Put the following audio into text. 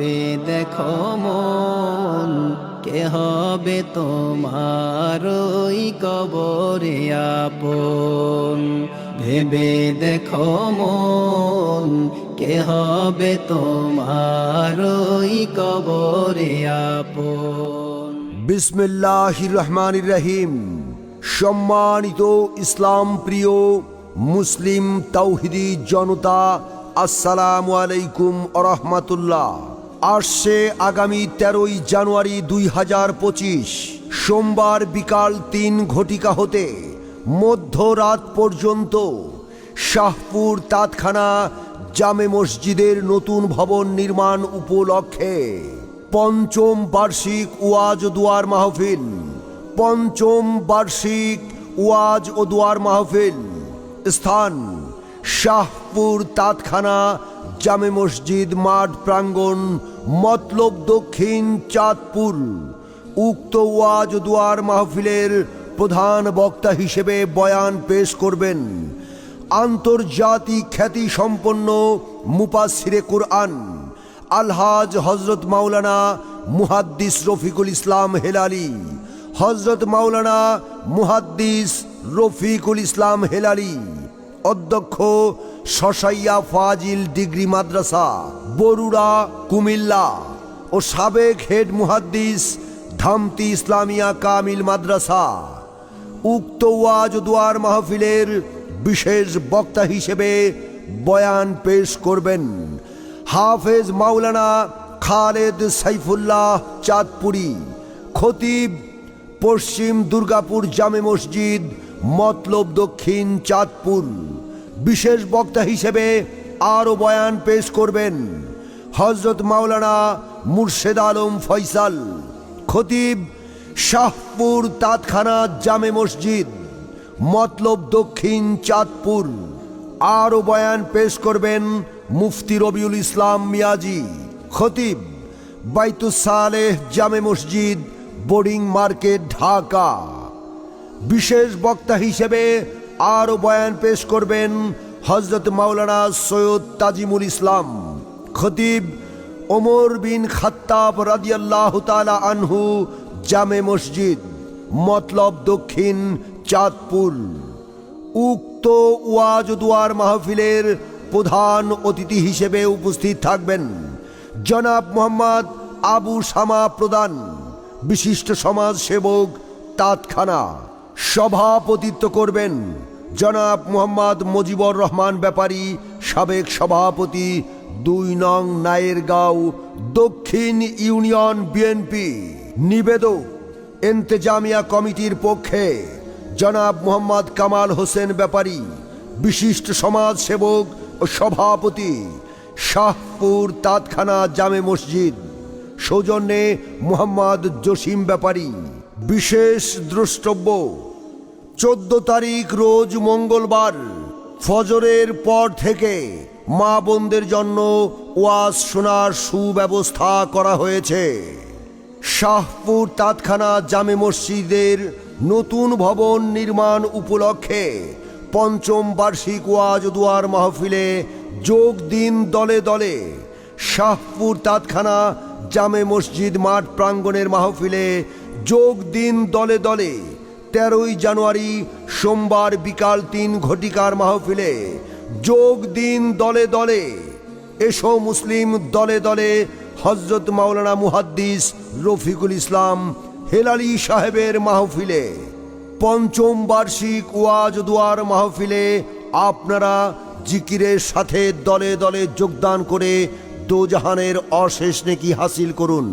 ভেবে দেখো মন, কে হবে তোমার ওই কবরে আপন? ভেবে দেখো মন, কে হবে তোমার ওই কবরে আপন? বিসমিল্লাহ রহমান রহিম সম্মানিত ইসলাম প্রিয় মুসলিম তৌহিদি জনতা, আসসালামু আলাইকুম রহমাতুল্লাহ আসছে আগামী তেরোই জানুয়ারি দুই হাজার পঁচিশ। সোমবার বিকাল তিন ঘটিকা হতে মধ্যরাত পর্যন্ত শাহপুর তাৎখানা জামে মসজিদের নতুন ভবন নির্মাণ উপলক্ষে পঞ্চম বার্ষিক ওয়াজ দুয়ার মাহফিল। পঞ্চম বার্ষিক ওয়াজ ও দুয়ার মাহফিল। স্থান শাহপুর তাৎখানা জামে মসজিদ, মাঠ প্রাঙ্গণ, মতলব দক্ষিণ চাঁদপুর। উক্ত ওয়াজ দুয়ার মাহফিলের প্রধান বক্তা হিসেবে বয়ান পেশ করবেন আন্তর্জাতিক খ্যাতি সম্পন্ন মুপাসিরে কুরআন, আলহাজ হজরত মাওলানা মুহাদ্দিস রফিকুল ইসলাম হেলালি হজরত মাওলানা মুহাদ্দিস রফিকুল ইসলাম হেলালি, অধ্যক্ষ শশাইয়া ফাজিল ডিগ্রি মাদ্রাসা, বরুড়া, কুমিল্লা ও সাবেক হেড মুহাদ্দিস ধামতি ইসলামিয়া কামিল মাদ্রাসা। উক্ত ওয়াজ দুয়ার মাহফিলের বিশেষ বক্তা হিসেবে বয়ান পেশ করবেন হাফেজ মাওলানা খালেদ সাইফুল্লাহ চাঁদপুরি, খতিব পশ্চিম দুর্গাপুর জামে মসজিদ, মতলব দক্ষিণ চাঁদপুর। বিশেষ বক্তা হিসেবে আরও বয়ান পেশ করবেন হজরত মাওলানা মুর্শেদ আলম ফয়সাল, খতিব শাহপুর তাৎখানা জামে মসজিদ, মতলব দক্ষিণ চাঁদপুর। আরও বয়ান পেশ করবেন মুফতি রবিউল ইসলাম মিয়াজি, খতিব বাইতুস সালেহ জামে মসজিদ, বোর্ডিং মার্কেট, ঢাকা। বিশেষ বক্তা হিসেবে আরও বয়ান পেশ করবেন হজরত মাওলানা সৈয়দ তাজিমুল ইসলাম, খতিব ওমর বিন খাত্তাব রাদিয়াল্লাহু তাআলা আনহু জামে মসজিদ, মতলব দক্ষিণ চাঁদপুর। উক্ত ওয়াজ দুয়ার মাহফিলের প্রধান অতিথি হিসেবে উপস্থিত থাকবেন জনাব মোহাম্মদ আবু শামা প্রদান বিশিষ্ট সমাজ সেবক তাৎখানা সভাপতিত্ব করবেন জনাব মোহাম্মদ মুজিবুর রহমান ব্যাপারী, সাবেক সভাপতি, দুই নং নায়েরগাঁও, দক্ষিণ ইউনিয়ন বিএনপি। নিবেদক এন্তেজামিয়া কমিটির পক্ষে জনাব মোহাম্মদ কামাল হোসেন ব্যাপারী, বিশিষ্ট সমাজ সেবক ও সভাপতি, শাহপুর তাৎখানা জামে মসজিদ। সৌজন্যে মোহাম্মদ জসিম ব্যাপারী, বিশেষ দ্রষ্টব্য চোদ্দ তারিখ রোজ মঙ্গলবার, ফজরের পর থেকে মা বোনদের জন্য ওয়াজ শোনার সুব্যবস্থা করা হয়েছে। শাহপুর তাৎখানা জামে মসজিদের নতুন ভবন নির্মাণ উপলক্ষে পঞ্চম বার্ষিক ওয়াজ দুয়ার মাহফিলে যোগ দিন দলে দলে শাহপুর তাৎখানা জামে মসজিদ মাঠ প্রাঙ্গণের মাহফিলে যোগ দিন দলে দলে তেরোই জানুয়ারি সোমবার বিকাল তিন ঘটিকার মাহফিলে যোগ দিন দলে দলে। এসো মুসলিম দলে দলে হজরত মাওলানা মুহাদ্দিস রফিকুল ইসলাম হেলালি সাহেবের মাহফিলে। পঞ্চম বার্ষিক ওয়াজ দুয়ার মাহফিলে আপনারা জিকিরের সাথে দলে দলে যোগদান করে দোজাহানের অশেষ নেকি হাসিল করুন।